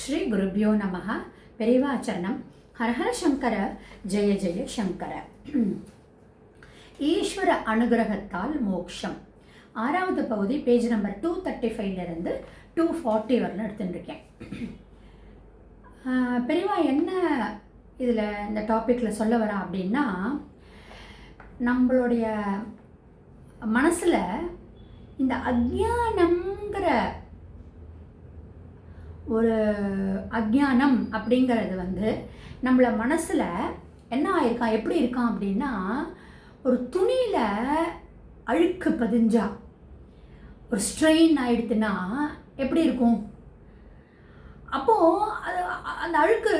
ஸ்ரீ குருபியோ நமக பெரிவாச்சரணம் ஹரஹர சங்கர. ஜெய ஜெய சங்கர. ஈஸ்வர அனுகிரகத்தால் மோக்ஷம். ஆறாவது பகுதி பேஜ் நம்பர் டூ தேர்ட்டி ஃபைவ்லேருந்து டூ ஃபார்ட்டி வரலாம் எடுத்துட்டு இருக்கேன் பெரியவா என்ன இதில் இந்த டாப்பிக்கில் சொல்ல வரா அப்படின்னா நம்மளுடைய மனசில் இந்த அஜ்ஞானம்ங்கிற ஒரு அஜானம் அப்படிங்கிறது வந்து நம்மளை மனசில் என்ன ஆயிருக்கான் எப்படி இருக்கான் அப்படின்னா ஒரு துணியில் அழுக்கு பதிஞ்சா ஒரு ஸ்ட்ரெயின் ஆயிடுத்துன்னா எப்படி இருக்கும்? அப்போது அது அந்த அழுக்கு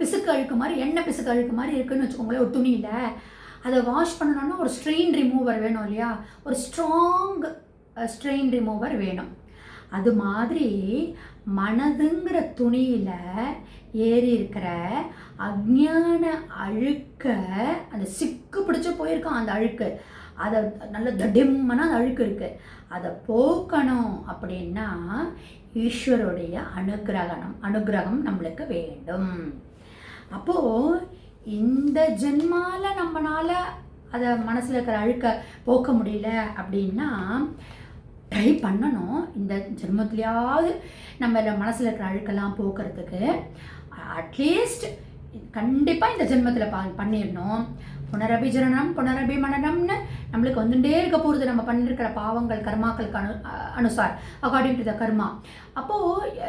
பிசுக்கு அழுக்கு மாதிரி எண்ணெய் பிசுக்கு அழுக்கு மாதிரி இருக்குன்னு வச்சுக்கோங்களேன் ஒரு துணியில். அதை வாஷ் பண்ணணும்னா ஒரு ஸ்ட்ரெயின் ரிமூவர் வேணும் இல்லையா? ஒரு ஸ்ட்ராங் ஸ்ட்ரெயின் ரிமூவர் வேணும். அது மாதிரி மனதுங்கிற துணியில் ஏறி இருக்கிற அஜான அழுக்க அந்த சிக்கு பிடிச்சி போயிருக்கோம் அந்த அழுக்கு. அதை நல்ல தடிம்மனா அந்த அழுக்கு இருக்குது அதை போக்கணும் அப்படின்னா ஈஸ்வருடைய அனுகிரகணம் அனுகிரகம் நம்மளுக்கு வேண்டும். அப்போது இந்த ஜென்மால நம்மளால் அதை மனசில் இருக்கிற அழுக்க போக்க முடியல அப்படின்னா ட்ரை பண்ணணும். இந்த ஜென்மத்துலேயாவது நம்ம மனசில் இருக்கிற அழுக்கெல்லாம் போக்குறதுக்கு. அட்லீஸ்ட் கண்டிப்பாக இந்த ஜென்மத்தில் பா பண்ணிடணும் புனரபிஜனனம் புனரபிமனனம்னு புனரபி நம்மளுக்கு வந்துட்டே இருக்க போகிறது நம்ம பண்ணிருக்கிற பாவங்கள் கர்மாக்களுக்கு அனு அனுசார் அகார்டிங் டு த கர்மா அப்போது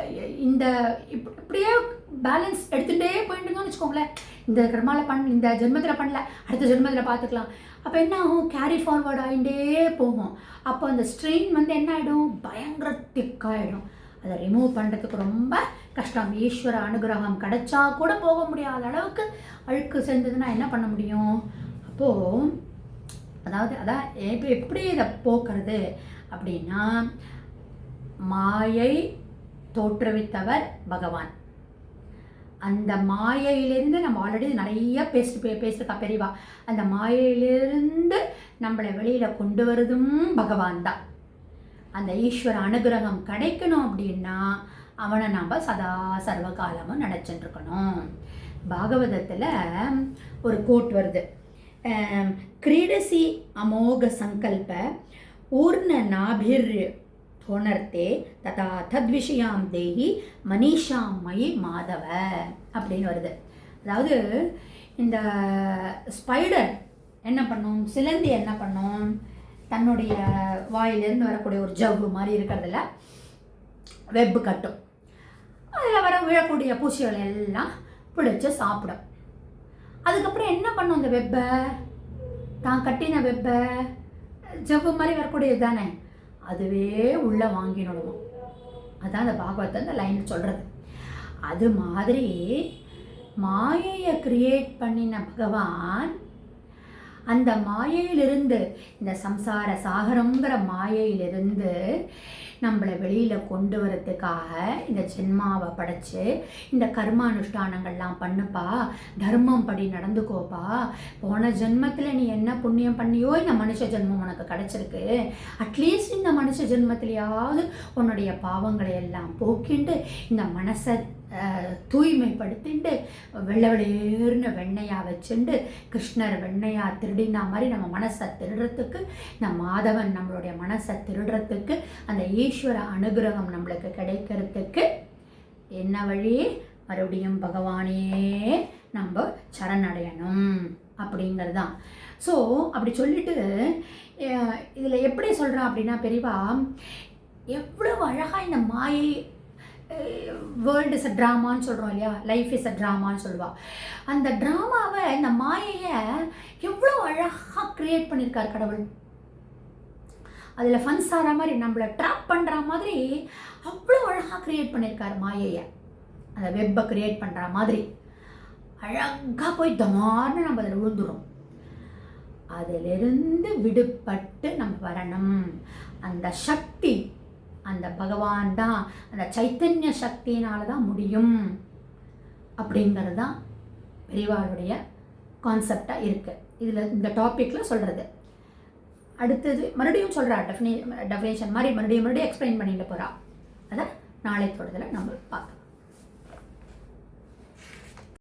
இந்த இப்படியே பேலன்ஸ் எடுத்துகிட்டே போயிட்டுங்கன்னு வச்சுக்கோங்களேன். இந்த கர்மாவில் பண் இந்த ஜென்மத்தில் பண்ணல அடுத்த ஜென்மத்தில் பார்த்துக்கலாம் அப்போ என்ன ஆகும்? கேரி ஃபார்வர்ட் ஆகிட்டே போகும். அப்போ அந்த ஸ்ட்ரெயின் வந்து என்ன ஆகிடும் பயங்கர திக்காயிடும் அதை ரிமூவ் பண்ணுறதுக்கு ரொம்ப கஷ்டம். ஈஸ்வர அனுகிரகம் கிடைச்சா கூட போக முடியாத அளவுக்கு அழுக்கு சேர்ந்ததுன்னா என்ன பண்ண முடியும்? அப்போது அதாவது அதான் இப்போ எப்படி இதை போக்குறது? அப்படின்னா மாயை தோற்றுவித்தவர் பகவான். அந்த மாயையிலேருந்து நம்ம ஆல்ரெடி நிறைய பேசிட்டு பே பேசிருக்கா பெரியவா. அந்த மாயையிலிருந்து நம்மளை வெளியில் கொண்டு வருதும் பகவான் தான். அந்த ஈஸ்வர அனுகிரகம் கிடைக்கணும் அப்படின்னா அவனை நாம் சதா சர்வ காலமும் இருக்கணும் பாகவதத்தில் ஒரு கோட் வருது. கிரீடசி அமோக சங்கல்ப ஊர்ண நாபிர் தோணர்த்தே ததா தத்விஷயாம் தேகி மனிஷா மயி மாதவ அப்படின்னு வருது. அதாவது இந்த ஸ்பைடர் என்ன பண்ணும்? சிலந்தி என்ன பண்ணும்? தன்னுடைய வாயிலிருந்து வரக்கூடிய ஒரு ஜவ்வு மாதிரி இருக்கிறதுல வெப்பு கட்டும். அதில் வர விழக்கூடிய பூச்சிகள் எல்லாம் பிடிச்சி சாப்பிடும். அதுக்கப்புறம் என்ன பண்ணும் அந்த வெப்பை? தான் கட்டின வெப்பை? ஜவ்வு மாதிரி வரக்கூடியது தானே? அதுவே உள்ளே வாங்கினோடுவோம் அதான் அந்த பாகவத்தை அந்த லைன் சொல்கிறது அது மாதிரி மாயையை கிரியேட் பண்ணின பகவான் அந்த மாயையிலிருந்து இந்த சம்சார சாகரங்கிற மாயையிலிருந்து நம்மளை வெளியில் கொண்டு வரத்துக்காக இந்த ஜென்மாவை படைச்சு இந்த கர்மானுஷ்டானங்கள்லாம் பண்ணுப்பா தர்மம் படி நடந்துக்கோப்பா. போன ஜென்மத்தில் நீ என்ன புண்ணியம் பண்ணியோ இந்த மனுஷ ஜென்மம் உனக்கு கிடச்சிருக்கு. அட்லீஸ்ட் இந்த மனுஷ ஜென்மத்திலேயாவது உன்னுடைய பாவங்களை எல்லாம் போக்கிண்டு இந்த மனசை தூய்மைப்படுத்திண்டு வெள்ளை வெளியேறின வெண்ணையாக வச்சுண்டு கிருஷ்ணர் வெண்ணையாக திருடினா மாதிரி நம்ம மனசை திருடுறதுக்கு இந்த மாதவன் நம்மளுடைய மனசை திருடுறதுக்கு அந்த ஈஸ்வர அனுகிரகம் நம்மளுக்கு கிடைக்கிறதுக்கு என்ன வழி? மறுபடியும் பகவானே நம்ம சரணடையணும் அப்படிங்கிறது தான் ஸோ அப்படி சொல்லிட்டு இதில் எப்படி சொல்கிறான் அப்படின்னா பெரியவா எவ்வளவு அழகாக இந்த மாயை வேர்ல்டு இஸ் அ ட்ராமான்னு சொல்கிறோம் இல்லையா? லைஃப் இஸ் அ ட்ராமான்னு சொல்லுவாள் அந்த ட்ராமாவை இந்த மாயையை எவ்வளோ அழகாக க்ரியேட் பண்ணியிருக்கார் கடவுள். அதில் ஃபன்ஸ் ஆகிற மாதிரி நம்மளை ட்ராப் பண்ணுற மாதிரி அவ்வளோ அழகாக க்ரியேட் பண்ணியிருக்கார் மாயையை. அந்த வெப்பை க்ரியேட் பண்ணுற மாதிரி. அழகாக போய் தமார்னு நம்ம அதில் விழுந்துடும் அதிலிருந்து விடுபட்டு நம்ம வரணும். அந்த சக்தி அந்த பகவான் தான் அந்த சைத்தன்ய சக்தியினால தான் முடியும் அப்படிங்கிறது தான் பெரியவாளுடைய கான்செப்டாக இருக்குது இதில் இந்த டாப்பிக்கில் சொல்கிறது அடுத்தது மறுபடியும் சொல்கிறா டெஃபினே டெஃபினேஷன் மாதிரி மறுபடியும் மறுபடியும் எக்ஸ்பிளைன் பண்ணிட்டு போகிறா அதை நாளை தொடர்தில் நம்ம பார்க்கலாம்.